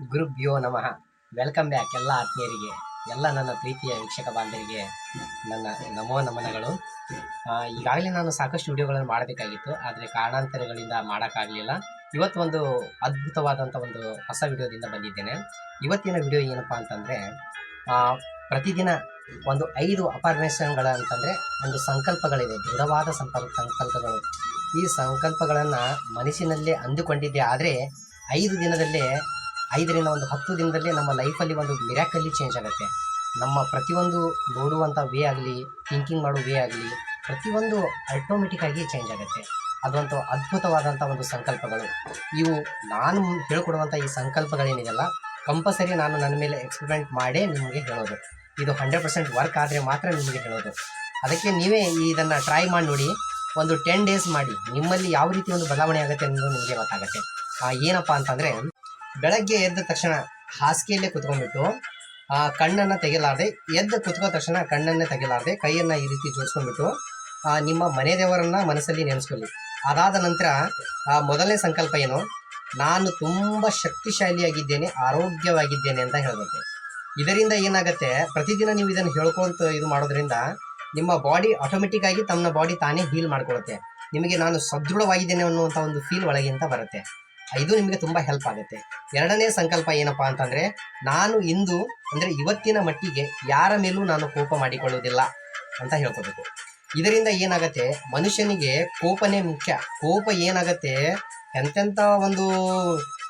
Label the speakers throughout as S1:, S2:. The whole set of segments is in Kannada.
S1: ಗುರುಭ್ಯೋ ನಮಃ. ವೆಲ್ಕಮ್ ಬ್ಯಾಕ್ ಎಲ್ಲ ಆತ್ಮೀಯರಿಗೆ, ಎಲ್ಲ ನನ್ನ ಪ್ರೀತಿಯ ವೀಕ್ಷಕ ಬಾಂಧವರಿಗೆ ನನ್ನ ನಮೋ ನಮನಗಳು. ಈಗಾಗಲೇ ನಾನು ಸಾಕಷ್ಟು ವಿಡಿಯೋಗಳನ್ನು ಮಾಡಬೇಕಾಗಿತ್ತು, ಆದರೆ ಕಾರಣಾಂತರಗಳಿಂದ ಮಾಡೋಕ್ಕಾಗಲಿಲ್ಲ. ಇವತ್ತು ಒಂದು ಅದ್ಭುತವಾದಂಥ ಒಂದು ಹೊಸ ವಿಡಿಯೋದಿಂದ ಬಂದಿದ್ದೇನೆ. ಇವತ್ತಿನ ವಿಡಿಯೋ ಏನಪ್ಪ ಅಂತಂದರೆ ಪ್ರತಿದಿನ ಒಂದು ಐದು ಅಪರ್ನೇಷನ್ಗಳ ಅಂತಂದರೆ ಒಂದು ಸಂಕಲ್ಪಗಳಿದೆ ದೃಢವಾದ ಸಂಪರ್ಕ ಸಂಕಲ್ಪಗಳು. ಈ ಸಂಕಲ್ಪಗಳನ್ನು ಮನಸ್ಸಿನಲ್ಲೇ ಅಂದುಕೊಂಡಿದ್ದೆ, ಆದರೆ ಐದು ದಿನದಲ್ಲೇ ಐದರಿಂದ ಒಂದು ಹತ್ತು ದಿನದಲ್ಲಿ ನಮ್ಮ ಲೈಫಲ್ಲಿ ಒಂದು ಮಿರಾಕಲ್ಲಿ ಚೇಂಜ್ ಆಗುತ್ತೆ. ನಮ್ಮ ಪ್ರತಿಯೊಂದು ನೋಡುವಂಥ ವೇ ಆಗಲಿ ಥಿಂಕಿಂಗ್ ಮಾಡೋ ವೇ ಆಗಲಿ, ಪ್ರತಿಯೊಂದು ಆಟೋಮೆಟಿಕ್ಕಾಗಿ ಚೇಂಜ್ ಆಗುತ್ತೆ. ಅದೊಂದು ಅದ್ಭುತವಾದಂಥ ಒಂದು ಸಂಕಲ್ಪಗಳು. ಇವು ನಾನು ಹೇಳ್ಕೊಡುವಂಥ ಈ ಸಂಕಲ್ಪಗಳೇನಿದೆಯಲ್ಲ ಕಂಪಲ್ಸರಿ ನಾನು ನನ್ನ ಮೇಲೆ ಎಕ್ಸ್ಪೆರಿಮೆಂಟ್ ಮಾಡೇ ನಿಮಗೆ ಹೇಳೋದು. ಇದು ಹಂಡ್ರೆಡ್ ಪರ್ಸೆಂಟ್ ವರ್ಕ್ ಆದರೆ ಮಾತ್ರ ನಿಮಗೆ ಹೇಳೋದು. ಅದಕ್ಕೆ ನೀವೇ ಇದನ್ನು ಟ್ರೈ ಮಾಡಿ ನೋಡಿ, ಒಂದು ಟೆನ್ ಡೇಸ್ ಮಾಡಿ ನಿಮ್ಮಲ್ಲಿ ಯಾವ ರೀತಿ ಒಂದು ಬದಲಾವಣೆ ಆಗುತ್ತೆ ಅನ್ನೋದು ನಿಮಗೆ ಗೊತ್ತಾಗುತ್ತೆ. ಏನಪ್ಪ ಅಂತಂದರೆ ಬೆಳಗ್ಗೆ ಎದ್ದ ತಕ್ಷಣ ಹಾಸಿಗೆಯಲ್ಲೇ ಕುತ್ಕೊಂಡ್ಬಿಟ್ಟು, ಆ ಕಣ್ಣನ್ನು ತೆಗೆಯಲಾರದೆ, ಎದ್ದು ಕುತ್ಕೋ ತಕ್ಷಣ ಕಣ್ಣನ್ನೇ ತೆಗೆಯಲಾರದೆ, ಕೈಯನ್ನು ಈ ರೀತಿ ಜೋಡಿಸ್ಕೊಂಡ್ಬಿಟ್ಟು ನಿಮ್ಮ ಮನೆ ದೇವರನ್ನು ಮನಸ್ಸಲ್ಲಿ ನೆನೆಸ್ಕೊಳ್ಳಿ. ಅದಾದ ನಂತರ, ಆ ಮೊದಲನೇ ಸಂಕಲ್ಪ ಏನು? ನಾನು ತುಂಬ ಶಕ್ತಿಶಾಲಿಯಾಗಿದ್ದೇನೆ, ಆರೋಗ್ಯವಾಗಿದ್ದೇನೆ ಅಂತ ಹೇಳಬೇಕು. ಇದರಿಂದ ಏನಾಗುತ್ತೆ? ಪ್ರತಿದಿನ ನೀವು ಇದನ್ನು ಹೇಳ್ಕೊಂತ ಇದು ಮಾಡೋದ್ರಿಂದ ನಿಮ್ಮ ಬಾಡಿ ಆಟೋಮೆಟಿಕ್ ಆಗಿ ತಮ್ಮ ಬಾಡಿ ತಾನೇ ಹೀಲ್ ಮಾಡ್ಕೊಳುತ್ತೆ. ನಿಮಗೆ ನಾನು ಸದೃಢವಾಗಿದ್ದೇನೆ ಅನ್ನುವಂಥ ಒಂದು ಫೀಲ್ ಒಳಗಿಂತ ಬರುತ್ತೆ. ಇದು ನಿಮಗೆ ತುಂಬ ಹೆಲ್ಪ್ ಆಗುತ್ತೆ. ಎರಡನೇ ಸಂಕಲ್ಪ ಏನಪ್ಪ ಅಂತಂದ್ರೆ, ನಾನು ಇಂದು, ಅಂದ್ರೆ ಇವತ್ತಿನ ಮಟ್ಟಿಗೆ ಯಾರ ಮೇಲೂ ನಾನು ಕೋಪ ಮಾಡಿಕೊಳ್ಳುವುದಿಲ್ಲ ಅಂತ ಹೇಳ್ಕೋಬೇಕು. ಇದರಿಂದ ಏನಾಗತ್ತೆ, ಮನುಷ್ಯನಿಗೆ ಕೋಪನೇ ಮುಖ್ಯ. ಕೋಪ ಏನಾಗತ್ತೆ, ಎಂತೆಂಥ ಒಂದು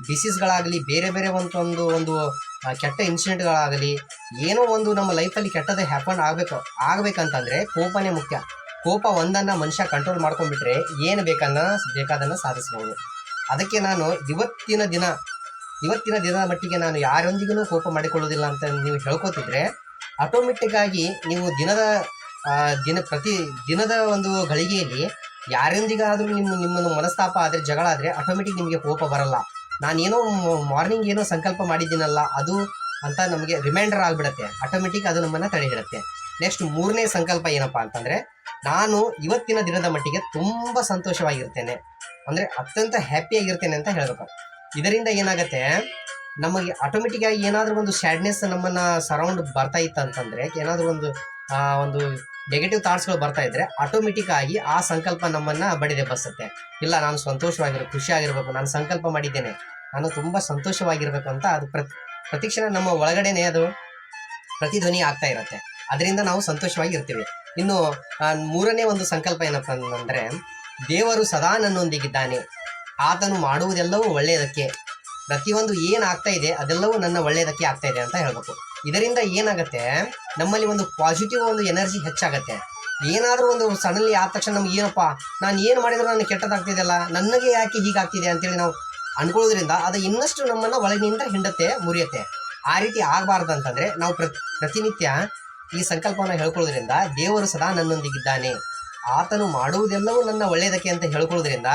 S1: ಡಿಸೀಸ್ಗಳಾಗಲಿ ಬೇರೆ ಬೇರೆ ಒಂದು ಒಂದು ಒಂದು ಕೆಟ್ಟ ಇನ್ಸಿಡೆಂಟ್ಗಳಾಗಲಿ ಏನೋ ಒಂದು ನಮ್ಮ ಲೈಫಲ್ಲಿ ಕೆಟ್ಟದೇ ಹ್ಯಾಪನ್ ಆಗಬೇಕು, ಆಗ್ಬೇಕಂತಂದ್ರೆ ಕೋಪನೇ ಮುಖ್ಯ. ಕೋಪ ಒಂದನ್ನ ಮನುಷ್ಯ ಕಂಟ್ರೋಲ್ ಮಾಡ್ಕೊಂಡ್ಬಿಟ್ರೆ ಏನು ಬೇಕನ್ನ ಬೇಕಾದನ್ನು ಸಾಧಿಸಬಹುದು ಅದಕ್ಕೆ ನಾನು ಇವತ್ತಿನ ದಿನ, ಇವತ್ತಿನ ದಿನದ ಮಟ್ಟಿಗೆ ನಾನು ಯಾರೊಂದಿಗೂ ಕೋಪ ಮಾಡಿಕೊಳ್ಳೋದಿಲ್ಲ ಅಂತ ನೀವು ಹೇಳ್ಕೊತಿದ್ರೆ ಆಟೋಮೆಟಿಕ್ ಆಗಿ ನೀವು ದಿನದ ದಿನ ಪ್ರತಿ, ದಿನದ ಒಂದು ಗಳಿಗೆಯಲ್ಲಿ ಯಾರೊಂದಿಗಾದರೂ ನಿಮ್ಮ, ನಿಮ್ಮನ್ನು ಮನಸ್ತಾಪ ಆದರೆ, ಜಗಳ ಆದರೆ ಆಟೋಮೆಟಿಕ್ ನಿಮಗೆ ಕೋಪ ಬರಲ್ಲ. ನಾನೇನೋ ಮಾರ್ನಿಂಗ್ ಏನೋ ಸಂಕಲ್ಪ ಮಾಡಿದ್ದೀನಲ್ಲ, ಅದು ಅಂತ ನಮಗೆ ರಿಮೈಂಡರ್ ಆಗಿಬಿಡುತ್ತೆ. ಆಟೋಮೆಟಿಕ್ ಅದು ನಮ್ಮನ್ನು ತಡೆ ಹಿಡುತ್ತೆ ನೆಕ್ಸ್ಟ್ ಮೂರನೇ ಸಂಕಲ್ಪ ಏನಪ್ಪಾ ಅಂತಂದರೆ, ನಾನು ಇವತ್ತಿನ ದಿನದ ಮಟ್ಟಿಗೆ ತುಂಬ ಸಂತೋಷವಾಗಿರ್ತೇನೆ. ಅಂದ್ರೆ ಅತ್ಯಂತ ಹ್ಯಾಪಿಯಾಗಿರ್ತೇನೆ ಅಂತ ಹೇಳಬೇಕು. ಇದರಿಂದ ಏನಾಗುತ್ತೆ? ನಮಗೆ ಆಟೋಮೆಟಿಕ್ ಆಗಿ ಏನಾದರೂ ಒಂದು ಸ್ಯಾಡ್ನೆಸ್ ನಮ್ಮನ್ನ ಸರೌಂಡ್ ಬರ್ತಾ ಇತ್ತು ಅಂತಂದ್ರೆ, ಏನಾದರೂ ಒಂದು ಒಂದು ನೆಗೆಟಿವ್ ಥಾಟ್ಸ್ಗಳು ಬರ್ತಾ ಇದ್ರೆ ಆಟೋಮೆಟಿಕ್ ಆಗಿ ಆ ಸಂಕಲ್ಪ ನಮ್ಮನ್ನ ಬಡಿದೆ ಬಸ್ಸುತ್ತೆ. ಇಲ್ಲ, ನಾನು ಸಂತೋಷವಾಗಿರೋ ಖುಷಿಯಾಗಿರ್ಬೇಕು ನಾನು ಸಂಕಲ್ಪ ಮಾಡಿದ್ದೇನೆ. ನಾನು ತುಂಬಾ ಸಂತೋಷವಾಗಿರಬೇಕು ಅಂತ ಅದು ಪ್ರತಿ, ಪ್ರತಿಕ್ಷಣ ನಮ್ಮ ಒಳಗಡೆನೆ ಅದು ಪ್ರತಿಧ್ವನಿ ಆಗ್ತಾ ಇರುತ್ತೆ. ಅದರಿಂದ ನಾವು ಸಂತೋಷವಾಗಿ ಇರ್ತೀವಿ. ಇನ್ನು ಮೂರನೇ ಒಂದು ಸಂಕಲ್ಪ ಏನಪ್ಪ ಅಂದ್ರೆ ದೇವರು ಸದಾ ನನ್ನೊಂದಿಗಿದ್ದಾನೆ. ಆತನು ಮಾಡುವುದೆಲ್ಲವೂ ಒಳ್ಳೆಯದಕ್ಕೆ. ಪ್ರತಿಯೊಂದು ಏನಾಗ್ತಾ ಇದೆ, ಅದೆಲ್ಲವೂ ನನ್ನ ಒಳ್ಳೆಯದಕ್ಕೆ ಆಗ್ತಾ ಇದೆ ಅಂತ ಹೇಳ್ಬೇಕು. ಇದರಿಂದ ಏನಾಗುತ್ತೆ? ನಮ್ಮಲ್ಲಿ ಒಂದು ಪಾಸಿಟಿವ್ ಒಂದು ಎನರ್ಜಿ ಹೆಚ್ಚಾಗುತ್ತೆ. ಏನಾದರೂ ಒಂದು ಸಡನ್ಲಿ ಆದ ತಕ್ಷಣ ನಮ್ಗೆ, ಏನಪ್ಪ, ನಾನು ಏನು ಮಾಡಿದ್ರೂ ನನಗೆ ಕೆಟ್ಟದಾಗ್ತಿದೆಯಲ್ಲ ನನಗೆ ಯಾಕೆ ಹೀಗಾಗ್ತಿದೆ ಅಂತೇಳಿ ನಾವು ಅನ್ಕೊಳ್ಳೋದ್ರಿಂದ ಅದು ಇನ್ನಷ್ಟು ನಮ್ಮನ್ನು ಒಳಗಿನಿಂದ ಹಿಂಡತ್ತೆ, ಮುರಿಯತ್ತೆ. ಆ ರೀತಿ ಆಗಬಾರ್ದು ಅಂತಂದರೆ ನಾವು ಪ್ರತಿ, ಪ್ರತಿನಿತ್ಯ ಈ ಸಂಕಲ್ಪವನ್ನು ಹೇಳ್ಕೊಳ್ಳೋದ್ರಿಂದ ದೇವರು ಸದಾ ನನ್ನೊಂದಿಗಿದ್ದಾನೆ. ಆತನು ಮಾಡುವುದೆಲ್ಲವೂ ನನ್ನ ಒಳ್ಳೆಯದಕ್ಕೆ ಅಂತ ಹೇಳ್ಕೊಳ್ಳೋದ್ರಿಂದ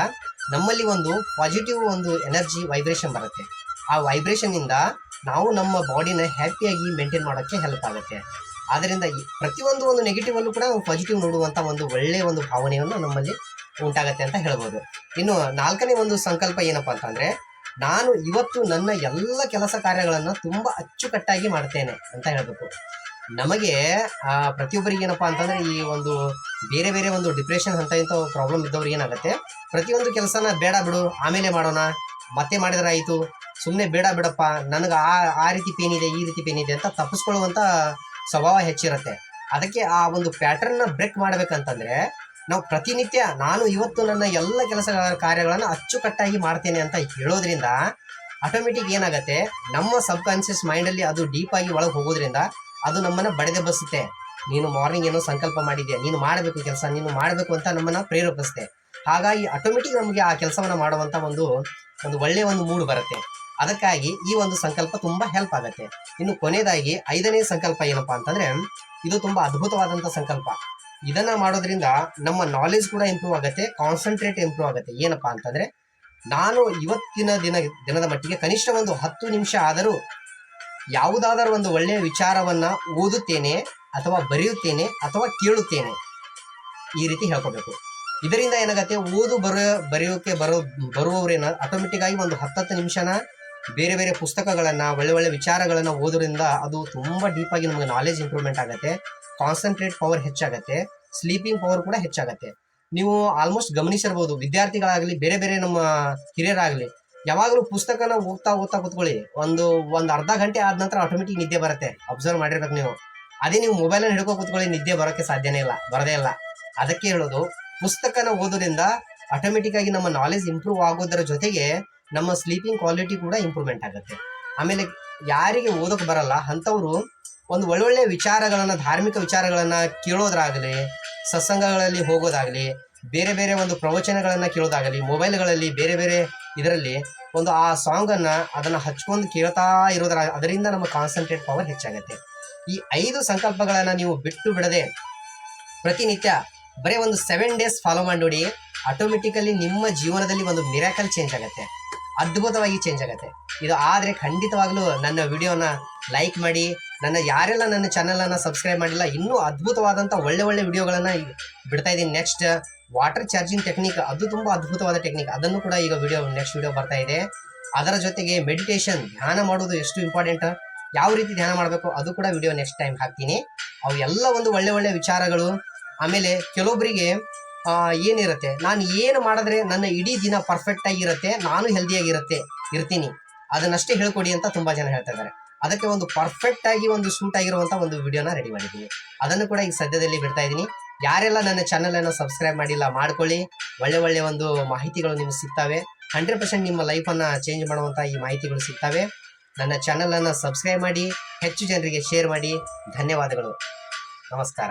S1: ನಮ್ಮಲ್ಲಿ ಒಂದು ಪಾಸಿಟಿವ್ ಒಂದು ಎನರ್ಜಿ ವೈಬ್ರೇಷನ್ ಬರುತ್ತೆ. ಆ ವೈಬ್ರೇಷನ್ ಇಂದ ನಾವು ನಮ್ಮ ಬಾಡಿನ ಹ್ಯಾಪಿಯಾಗಿ ಮೇಂಟೈನ್ ಮಾಡೋಕ್ಕೆ ಹೆಲ್ಪ್ ಆಗುತ್ತೆ. ಆದ್ದರಿಂದ ಪ್ರತಿಯೊಂದು ಒಂದು ನೆಗೆಟಿವ್ ಅಲ್ಲೂ ಕೂಡ ಪಾಸಿಟಿವ್ ನೋಡುವಂಥ ಒಂದು ಒಳ್ಳೆಯ ಒಂದು ಭಾವನೆಯನ್ನು ನಮ್ಮಲ್ಲಿ ಉಂಟಾಗತ್ತೆ ಅಂತ ಹೇಳ್ಬೋದು. ಇನ್ನು ನಾಲ್ಕನೇ ಒಂದು ಸಂಕಲ್ಪ ಏನಪ್ಪ ಅಂತಂದರೆ ನಾನು ಇವತ್ತು ನನ್ನ ಎಲ್ಲ ಕೆಲಸ ಕಾರ್ಯಗಳನ್ನು ತುಂಬ ಅಚ್ಚುಕಟ್ಟಾಗಿ ಮಾಡ್ತೇನೆ ಅಂತ ಹೇಳಬೇಕು. ನಮಗೆ ಪ್ರತಿಯೊಬ್ಬರಿಗೆ ಏನಪ್ಪಾ ಅಂತಂದ್ರೆ ಈ ಒಂದು ಬೇರೆ ಬೇರೆ ಒಂದು ಡಿಪ್ರೆಷನ್ ಅಂತ ಇಂಥ ಪ್ರಾಬ್ಲಮ್ ಇದ್ದವ್ರಿಗೆ ಏನಾಗುತ್ತೆ? ಪ್ರತಿಯೊಂದು ಕೆಲಸನ ಬೇಡ ಬಿಡು, ಆಮೇಲೆ ಮಾಡೋಣ. ಮತ್ತೆ ಮಾಡಿದ್ರೆ ಆಯಿತು. ಸುಮ್ಮನೆ ಬೇಡ ಬಿಡಪ್ಪ, ನನಗೆ ಆ ಆ ರೀತಿ ಪೇನ್ ಇದೆ, ಈ ರೀತಿ ಪೇನ್ ಇದೆ ಅಂತ ತಪ್ಪಿಸ್ಕೊಳ್ಳುವಂಥ ಸ್ವಭಾವ ಹೆಚ್ಚಿರುತ್ತೆ. ಅದಕ್ಕೆ ಆ ಒಂದು ಪ್ಯಾಟರ್ನ್ನ ಬ್ರೇಕ್ ಮಾಡಬೇಕಂತಂದರೆ, ನಾವು ಪ್ರತಿನಿತ್ಯ ನಾನು ಇವತ್ತು ನನ್ನ ಎಲ್ಲ ಕೆಲಸ ಕಾರ್ಯಗಳನ್ನು ಅಚ್ಚುಕಟ್ಟಾಗಿ ಮಾಡ್ತೇನೆ ಅಂತ ಹೇಳೋದ್ರಿಂದ ಆಟೋಮೆಟಿಕ್ ಏನಾಗುತ್ತೆ? ನಮ್ಮ ಸಬ್ ಕಾನ್ಸಿಯಸ್ ಮೈಂಡಲ್ಲಿ ಅದು ಡೀಪಾಗಿ ಒಳಗೆ ಹೋಗೋದ್ರಿಂದ ಅದು ನಮ್ಮನ್ನು ಬಡಿದೆ ಬಸುತ್ತೆ ನೀನು ಮಾರ್ನಿಂಗ್ ಏನೋ ಸಂಕಲ್ಪ ಮಾಡಿದ್ಯಾ? ನೀನು ಮಾಡಬೇಕು ಕೆಲಸ, ನೀನು ಮಾಡಬೇಕು ಅಂತ ನಮ್ಮನ್ನ ಪ್ರೇರೇಪಿಸುತ್ತೆ ಹಾಗಾಗಿ ಆಟೋಮೆಟಿಕ್ ನಮಗೆ ಆ ಕೆಲಸವನ್ನ ಮಾಡುವಂತ ಒಂದು ಒಂದು ಒಳ್ಳೆಯ ಒಂದು ಮೂಡ್ ಬರುತ್ತೆ. ಅದಕ್ಕಾಗಿ ಈ ಒಂದು ಸಂಕಲ್ಪ ತುಂಬಾ ಹೆಲ್ಪ್ ಆಗುತ್ತೆ. ಇನ್ನು ಕೊನೆಯದಾಗಿ ಐದನೇ ಸಂಕಲ್ಪ ಏನಪ್ಪಾ ಅಂತಂದ್ರೆ, ಇದು ತುಂಬಾ ಅದ್ಭುತವಾದಂತ ಸಂಕಲ್ಪ. ಇದನ್ನ ಮಾಡೋದ್ರಿಂದ ನಮ್ಮ ನಾಲೆಜ್ ಕೂಡ ಇಂಪ್ರೂವ್ ಆಗುತ್ತೆ ಕಾನ್ಸಂಟ್ರೇಟ್ ಇಂಪ್ರೂವ್ ಆಗುತ್ತೆ. ಏನಪ್ಪಾ ಅಂತಂದ್ರೆ, ನಾನು ಇವತ್ತಿನ ದಿನ, ದಿನದ ಮಟ್ಟಿಗೆ ಕನಿಷ್ಠ ಒಂದು ಹತ್ತು ನಿಮಿಷ ಆದರೂ ಯಾವುದಾದರೂ ಒಂದು ಒಳ್ಳೆಯ ವಿಚಾರವನ್ನ ಓದುತ್ತೇನೆ ಅಥವಾ ಬರೆಯುತ್ತೇನೆ ಅಥವಾ ಕೇಳುತ್ತೇನೆ. ಈ ರೀತಿ ಹೇಳ್ಕೊಬೇಕು. ಇದರಿಂದ ಏನಾಗತ್ತೆ? ಓದು, ಬರೋ, ಬರೆಯೋಕೆ ಬರೋ, ಬರುವವರೇನ ಆಟೋಮೆಟಿಕ್ ಆಗಿ ಒಂದು ಹತ್ತತ್ತು ನಿಮಿಷನ ಬೇರೆ ಬೇರೆ ಪುಸ್ತಕಗಳನ್ನು, ಒಳ್ಳೆ ಒಳ್ಳೆ ವಿಚಾರಗಳನ್ನು ಓದೋದ್ರಿಂದ ಅದು ತುಂಬ ಡೀಪಾಗಿ ನಮಗೆ ನಾಲೆಜ್ ಇಂಪ್ರೂವ್ಮೆಂಟ್ ಆಗುತ್ತೆ. ಕಾನ್ಸಂಟ್ರೇಟ್ ಪವರ್ ಹೆಚ್ಚಾಗತ್ತೆ. ಸ್ಲೀಪಿಂಗ್ ಪವರ್ ಕೂಡ ಹೆಚ್ಚಾಗತ್ತೆ. ನೀವು ಆಲ್ಮೋಸ್ಟ್ ಗಮನಿಸಿರ್ಬೋದು, ವಿದ್ಯಾರ್ಥಿಗಳಾಗಲಿ, ಬೇರೆ ಬೇರೆ ನಮ್ಮ ಹಿರಿಯರಾಗಲಿ, ಯಾವಾಗಲೂ ಪುಸ್ತಕನ ಓದ್ತಾ ಓದ್ತಾ ಕೂತ್ಕೊಳ್ಳಿ. ಒಂದು ಒಂದು ಅರ್ಧ ಗಂಟೆ ಆದ ನಂತರ ಆಟೋಮೆಟಿಕ್ ನಿದ್ದೆ ಬರುತ್ತೆ. ಅಬ್ಸರ್ವ್ ಮಾಡಿರ್ಬೇಕು ನೀವು. ಅದೇ ನೀವು ಮೊಬೈಲನ್ನು ಹಿಡ್ಕೊ ಕೂತ್ಕೊಳ್ಳಿ, ನಿದ್ದೆ ಬರೋಕ್ಕೆ ಸಾಧ್ಯನೇ ಇಲ್ಲ, ಬರದೇ ಇಲ್ಲ. ಅದಕ್ಕೆ ಹೇಳೋದು, ಪುಸ್ತಕನ ಓದೋದ್ರಿಂದ ಆಟೋಮೆಟಿಕ್ ಆಗಿ ನಮ್ಮ ನಾಲೆಜ್ ಇಂಪ್ರೂವ್ ಆಗೋದರ ಜೊತೆಗೆ ನಮ್ಮ ಸ್ಲೀಪಿಂಗ್ ಕ್ವಾಲಿಟಿ ಕೂಡ ಇಂಪ್ರೂವ್ಮೆಂಟ್ ಆಗುತ್ತೆ. ಆಮೇಲೆ ಯಾರಿಗೆ ಓದೋಕೆ ಬರಲ್ಲ, ಅಂಥವ್ರು ಒಂದು ಒಳ್ಳೊಳ್ಳೆ ವಿಚಾರಗಳನ್ನ, ಧಾರ್ಮಿಕ ವಿಚಾರಗಳನ್ನ ಕೇಳೋದ್ರಾಗಲಿ, ಸತ್ಸಂಗಗಳಲ್ಲಿ ಹೋಗೋದಾಗಲಿ, ಬೇರೆ ಬೇರೆ ಒಂದು ಪ್ರವಚನಗಳನ್ನ ಕೇಳೋದಾಗಲಿ ಮೊಬೈಲ್ಗಳಲ್ಲಿ ಬೇರೆ ಬೇರೆ ಇದರಲ್ಲಿ ಒಂದು ಆ ಸಾಂಗನ್ನು ಅದನ್ನು ಹಚ್ಕೊಂಡು ಕೇಳ್ತಾ ಇರೋದ್ರ, ಅದರಿಂದ ನಮ್ಮ ಕಾನ್ಸಂಟ್ರೇಟ್ ಪವರ್ ಹೆಚ್ಚಾಗುತ್ತೆ. ಈ ಐದು ಸಂಕಲ್ಪಗಳನ್ನು ನೀವು ಬಿಟ್ಟು ಬಿಡದೆ ಪ್ರತಿನಿತ್ಯ ಬರೀ ಒಂದು ಸೆವೆನ್ ಡೇಸ್ ಫಾಲೋ ಮಾಡಿ ನೋಡಿ ಆಟೋಮೆಟಿಕಲಿ ನಿಮ್ಮ ಜೀವನದಲ್ಲಿ ಒಂದು ಮಿರಾಕಲ್ ಚೇಂಜ್ ಆಗುತ್ತೆ. ಅದ್ಭುತವಾಗಿ ಚೇಂಜ್ ಆಗುತ್ತೆ. ಇದು ಆದರೆ ಖಂಡಿತವಾಗ್ಲೂ ನನ್ನ ವಿಡಿಯೋನ ಲೈಕ್ ಮಾಡಿ, ನನ್ನ ಯಾರೆಲ್ಲ ನನ್ನ ಚಾನಲನ್ನು ಸಬ್ಸ್ಕ್ರೈಬ್ ಮಾಡಿಲ್ಲ, ಇನ್ನೂ ಅದ್ಭುತವಾದಂಥ ಒಳ್ಳೆ ಒಳ್ಳೆ ವಿಡಿಯೋಗಳನ್ನು ಬಿಡ್ತಾ ಇದ್ದೀನಿ. ನೆಕ್ಸ್ಟ್ ವಾಟರ್ ಚಾರ್ಜಿಂಗ್ ಟೆಕ್ನಿಕ್ ಅದು ತುಂಬ ಅದ್ಭುತವಾದ ಟೆಕ್ನಿಕ್ ಅದನ್ನು ಕೂಡ ಈಗ ವಿಡಿಯೋ ನೆಕ್ಸ್ಟ್ ವಿಡಿಯೋ ಬರ್ತಾ ಇದೆ. ಅದರ ಜೊತೆಗೆ ಮೆಡಿಟೇಷನ್ ಧ್ಯಾನ ಮಾಡೋದು ಎಷ್ಟು ಇಂಪಾರ್ಟೆಂಟ್ ಯಾವ ರೀತಿ ಧ್ಯಾನ ಮಾಡಬೇಕು ಅದು ಕೂಡ ವಿಡಿಯೋ ನೆಕ್ಸ್ಟ್ ಟೈಮ್ ಹಾಕ್ತೀನಿ. ಅವು ಎಲ್ಲ ಒಂದು ಒಳ್ಳೆ ಒಳ್ಳೆ ವಿಚಾರಗಳು. ಆಮೇಲೆ ಕೆಲವೊಬ್ಬರಿಗೆ ಏನಿರುತ್ತೆ, ನಾನು ಏನು ಮಾಡಿದ್ರೆ ನನ್ನ ಇಡೀ ದಿನ ಪರ್ಫೆಕ್ಟ್ ಆಗಿರುತ್ತೆ ನಾನು ಹೆಲ್ದಿಯಾಗಿರುತ್ತೆ ಇರ್ತೀನಿ. ಅದನ್ನಷ್ಟೇ ಹೇಳ್ಕೊಡಿ ಅಂತ ತುಂಬ ಜನ ಹೇಳ್ತಾ ಇದ್ದಾರೆ. ಅದಕ್ಕೆ ಒಂದು ಪರ್ಫೆಕ್ಟ್ ಆಗಿ ಒಂದು ಸೂಟ್ ಆಗಿರುವಂತ ಒಂದು ವಿಡಿಯೋನ ರೆಡಿ ಮಾಡಿದ್ದೀನಿ. ಅದನ್ನು ಕೂಡ ಈಗ ಸದ್ಯದಲ್ಲಿ ಬಿಡ್ತಾ ಇದ್ದೀನಿ. ಯಾರೆಲ್ಲ ನನ್ನ ಚಾನಲ್ ಅನ್ನು ಸಬ್ಸ್ಕ್ರೈಬ್ ಮಾಡಿಲ್ಲ, ಮಾಡ್ಕೊಳ್ಳಿ. ಒಳ್ಳೆ ಒಳ್ಳೆ ಒಂದು ಮಾಹಿತಿಗಳು ನಿಮ್ಗೆ ಸಿಗ್ತವೆ. ಹಂಡ್ರೆಡ್ ಪರ್ಸೆಂಟ್ ನಿಮ್ಮ ಲೈಫನ್ನು ಚೇಂಜ್ ಮಾಡುವಂಥ ಈ ಮಾಹಿತಿಗಳು ಸಿಗ್ತವೆ. ನನ್ನ ಚಾನಲನ್ನು ಸಬ್ಸ್ಕ್ರೈಬ್ ಮಾಡಿ ಹೆಚ್ಚು ಜನರಿಗೆ ಶೇರ್ ಮಾಡಿ. ಧನ್ಯವಾದಗಳು. ನಮಸ್ಕಾರ.